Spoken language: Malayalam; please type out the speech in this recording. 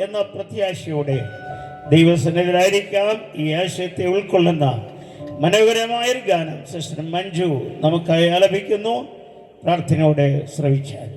എന്ന പ്രത്യാശയോടെ ദൈവസന്നിധരായിരിക്കാം ഈ ആശയത്തെ ഉൾക്കൊള്ളുന്ന മനോഹരമായൊരു ഗാനം സിസ്റ്റർ മഞ്ജു നമുക്കായി ആലപിക്കുന്നു. പ്രാർത്ഥനയോടെ ശ്രവിച്ചാൽ.